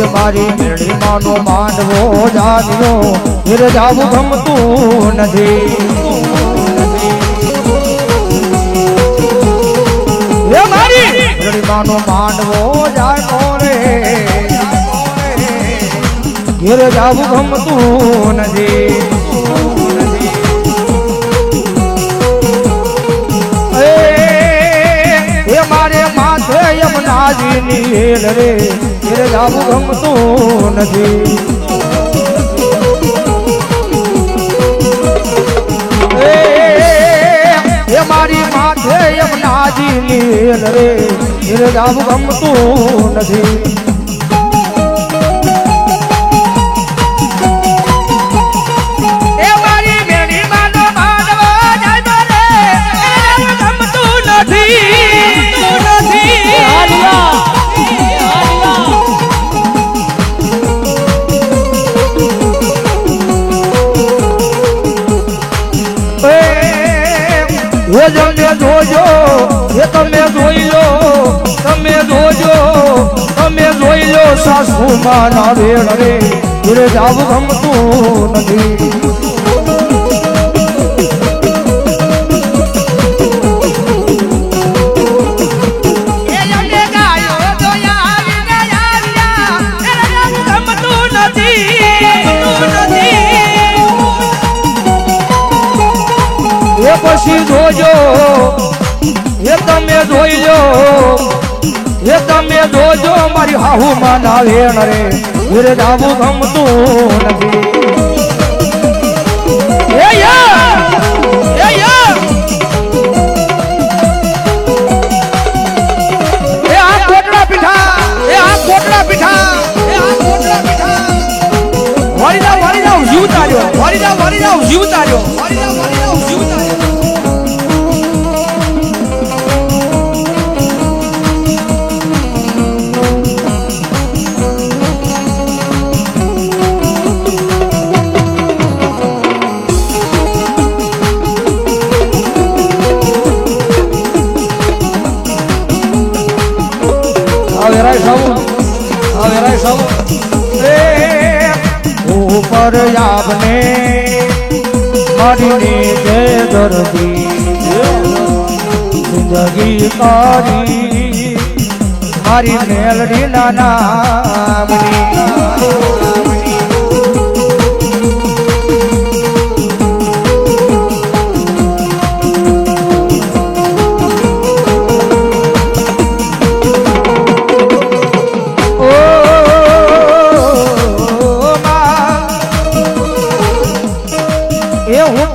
એ મારી મેળી માનો માંડવો જાગ્યો. ઘેર જાવું ગમતું નથી. એ મારી મેળી માનો માંડવો જાગ્યો રે. ઘેર જાવું ગમતું નથી. એ એ મારે માથે યમુનાજીની હેલ રે. જાવું ગમતું નથી. એ મારી માથે યમુનાજીની લીલ રે. જાવું ગમતું નથી. એ તમે જોજો એ તમે જોઈ લો તમે જોજો તમે જોઈ લો સાસુ માના વેણ રે જાવું ગમતું નથી. એ પછી જોજો એ તમે જોઈ લો એ તમે જોજો મારી હાહુ માના વેણ રે. ઘરે જાવું ગમતું નથી. એ યા! એ યા! જીવ તાર્યો. એ ઉપર આપને મારી જય દર્દી જિંદગી કરી મારી મેલડી ના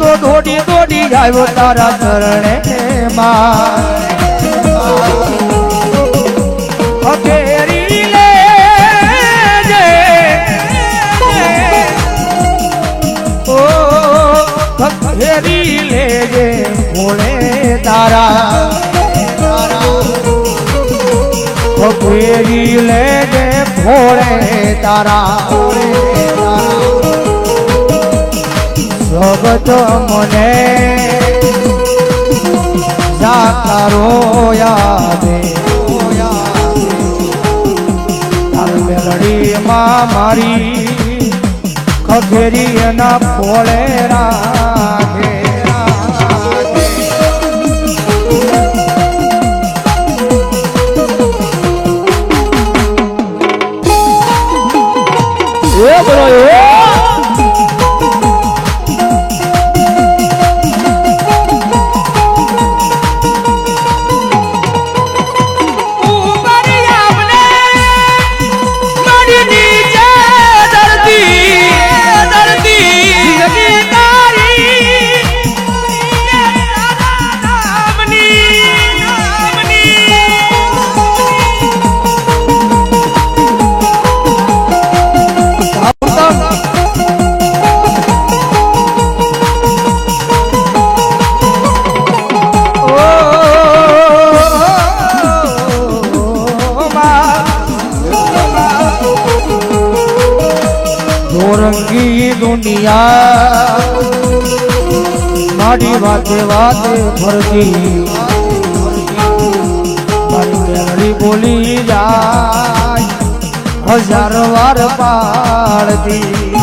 તો દોડી દોડી આવ્યો તારા ધરણે માં અકેરી લેજે ઓ, અકેરી લેજે ભોળે તારા. ફેરી લેજે ભોળે તારા. જગત મને જાકારો યાદે તાર મેલડી માં મારી ખખેરી એના પોળે રાખે રાખે. એ બોલો દુનિયા મારી વાતે વાતે ફરતી। મારી બોલી જાય હજાર વાર પાડતી